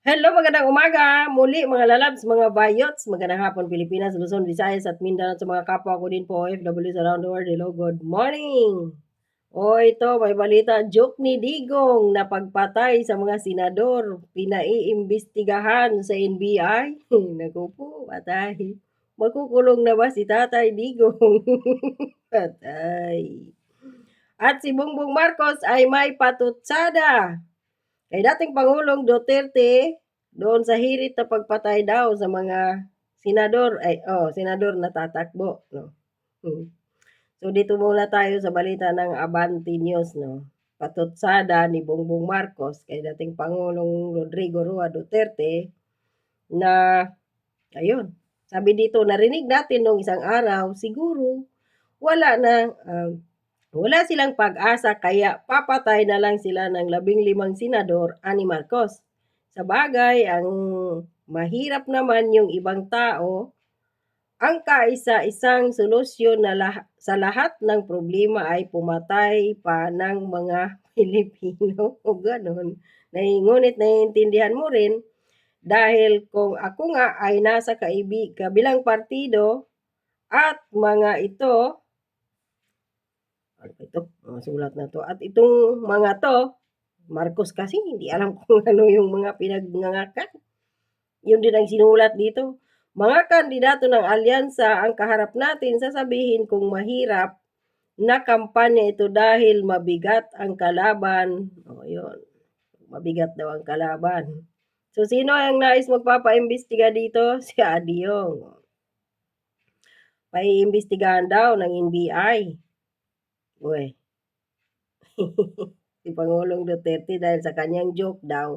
Hello, magandang umaga. Muli mga lalabs, mga bayots, magandang hapon Pilipinas, Luzon, Visayas at Mindanao sa mga kapwa ko din po OFWs around the world. Hello, good morning. O ito, may balita, joke ni Digong na pagpatay sa mga senador, pinaiimbestigahan sa NBI. Naku po, patay. Makukulong na ba si Tatay Digong? patay. At si Bongbong Marcos ay may patutsada kay dating Pangulong Duterte doon sa hirit na pagpatay daw sa mga senador ay oh senador na tatakbo no hmm. so dito muna tayo sa balita ng Abante News no patutsada ni Bongbong Marcos kay dating Pangulong Rodrigo Roa Duterte na ayun sabi dito narinig natin nung isang araw siguro wala na uh, wala silang pag-asa kaya papatay na lang sila ng labing limang senador ani Marcos. Sa bagay, ang mahirap naman yung ibang tao, ang kaisa-isang solusyon na lah- sa lahat ng problema ay pumatay pa ng mga Pilipino o ganon. Ngunit naiintindihan mo rin dahil kung ako nga ay nasa kaibig, kabilang partido at mga ito ano ito? Mga sulat na to. At itong mga to, Marcos kasi hindi alam kung ano yung mga pinagngangakan. Yun din ang sinulat dito. Mga kandidato ng alyansa ang kaharap natin sasabihin kung mahirap na kampanya ito dahil mabigat ang kalaban. O, yun. Mabigat daw ang kalaban. So, sino ang nais magpapaimbestiga dito? Si Adiong. Paiimbestigahan daw ng NBI. Uy. si Pangulong Duterte dahil sa kanyang joke daw,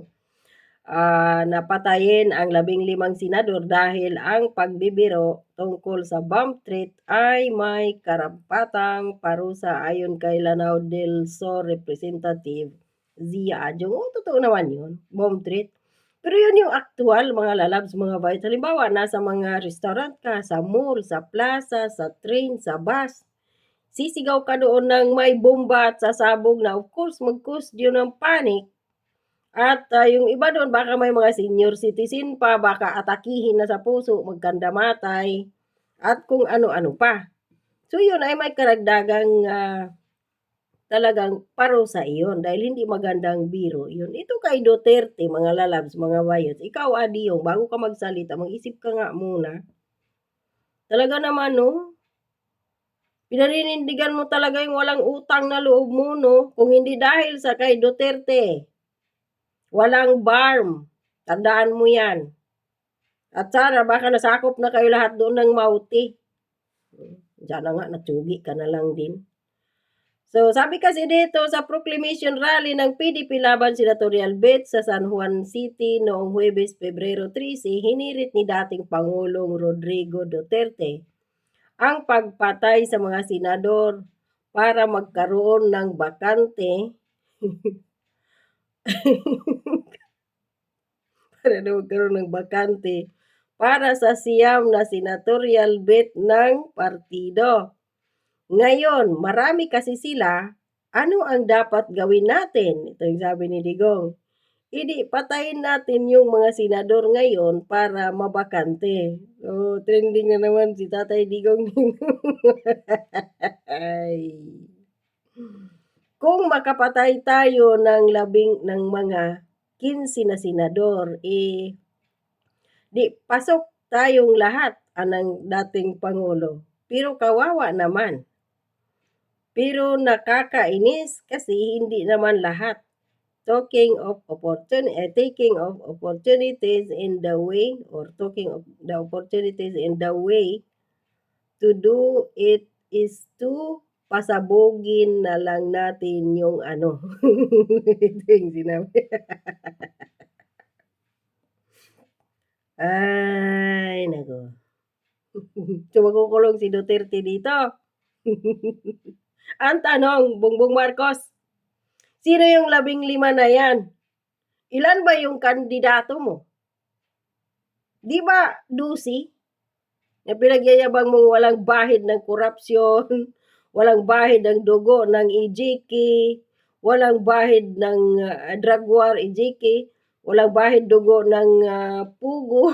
uh, napatayin ang labing limang senador dahil ang pagbibiro tungkol sa bomb threat ay may karampatang parusa ayon kay Lanao del Sur Representative Zia Adjong. Oh, totoo naman yun, bomb threat. Pero yun yung actual mga lalabs, mga vice. Halimbawa, nasa mga restaurant ka, sa mall, sa plaza, sa train, sa bus sisigaw ka doon ng may bomba at sasabog na of course mag-cause yun ng panic. At uh, yung iba doon baka may mga senior citizen pa, baka atakihin na sa puso, magkandamatay, at kung ano-ano pa. So yun ay may karagdagang uh, talagang paro sa iyon dahil hindi magandang biro yun. Ito kay Duterte, mga lalabs, mga bayot. Ikaw, Adiyong, bago ka magsalita, mag-isip ka nga muna. Talaga naman, no? Pinaninindigan mo talaga yung walang utang na loob mo, no? Kung hindi dahil sa kay Duterte. Walang barm. Tandaan mo yan. At sana baka nasakop na kayo lahat doon ng mauti. Diyan na nga, natsugi ka na lang din. So, sabi kasi dito sa proclamation rally ng PDP laban senatorial bet sa San Juan City noong Huwebes, Pebrero 13, hinirit ni dating Pangulong Rodrigo Duterte ang pagpatay sa mga senador para magkaroon ng bakante para na magkaroon ng bakante para sa siyam na senatorial bet ng partido. Ngayon, marami kasi sila, ano ang dapat gawin natin? Ito yung sabi ni Digong. Idi, patayin natin yung mga senador ngayon para mabakante. Oh, trending na naman si Tatay Digong. Kung makapatay tayo ng labing ng mga 15 na senador, eh, di, pasok tayong lahat anang dating Pangulo. Pero kawawa naman. Pero nakakainis kasi hindi naman lahat talking of opportunity, uh, taking of opportunities in the way or talking of the opportunities in the way to do it is to pasabugin na lang natin yung ano. Ito yung sinabi. Ay, nako. so, makukulong si Duterte dito. Ang tanong, Bongbong Marcos, Sino yung labing lima na yan? Ilan ba yung kandidato mo? Di ba, Lucy? Na pinagyayabang mong walang bahid ng korupsyon, walang bahid ng dugo ng EJK, walang bahid ng uh, drug war EJK. walang bahid dugo ng ah, pugo.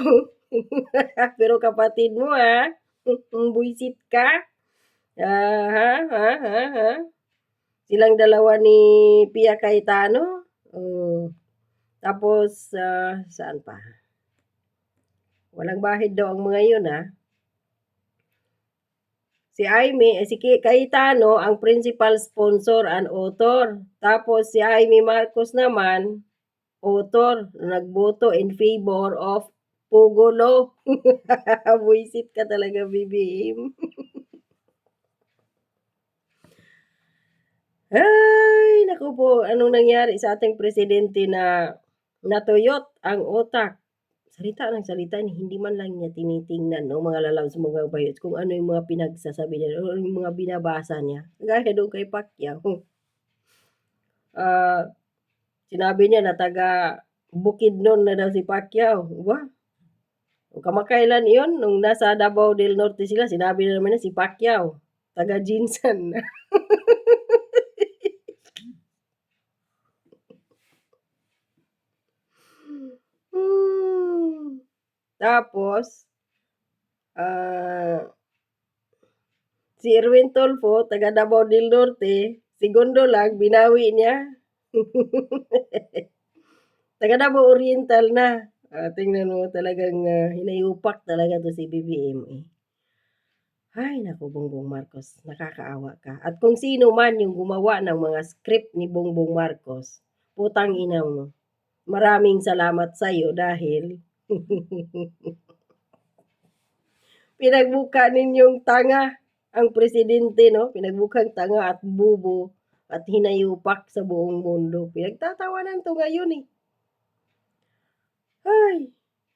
Pero kapatid mo ha, buisit ka. Ah, ha, ha, ha, ha. Silang dalawa ni Pia Cayetano. Oh. Tapos, ah, saan pa? Walang bahid daw ang mga yun ha. Si Aimee, eh, si Cayetano ang principal sponsor and author. Tapos si Aimee Marcos naman, author, nagboto in favor of Pugo Law. Buisit ka talaga, BBM. Ay, naku po, anong nangyari sa ating presidente na natuyot ang utak? Salita ng salita hindi man lang niya tinitingnan no mga lalaw sa mga bayots kung ano yung mga pinagsasabi niya o yung mga binabasa niya. Gaya doon kay Pacquiao. Ah, sinabi niya na taga Bukidnon na daw si Pacquiao. Ba? O kamakailan iyon nung nasa Davao del Norte sila, sinabi na naman niya si Pacquiao, taga Jinsan. Tapos, ah, si Erwin Tolfo, taga Davao del Norte, segundo lang, binawi niya. taga Davao Oriental na. Ah, tingnan mo talagang ah, hinayupak talaga to si BBM eh. Ay, naku, Bongbong Marcos, nakakaawa ka. At kung sino man yung gumawa ng mga script ni Bongbong Marcos, putang ina mo. Maraming salamat sa iyo dahil pinagbuka ninyong tanga ang presidente, no? Pinagbukang tanga at bubo at hinayupak sa buong mundo. Pinagtatawanan to ngayon eh. Ay,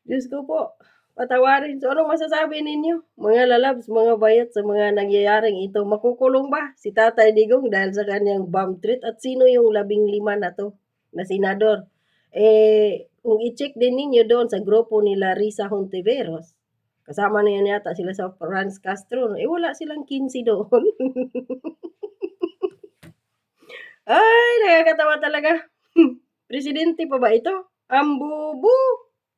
Diyos ko po. Patawarin. So, anong masasabi ninyo? Mga lalabs, mga bayat sa mga nangyayaring ito. Makukulong ba si Tatay Digong dahil sa kanyang bomb threat? At sino yung labing lima na to na senador? Eh, kung i-check din ninyo doon sa grupo nila Risa Hontiveros, kasama na yan yata sila sa Franz Castro, eh wala silang 15 doon. Ay, nakakatawa talaga. Presidente pa ba ito? Ang bubu!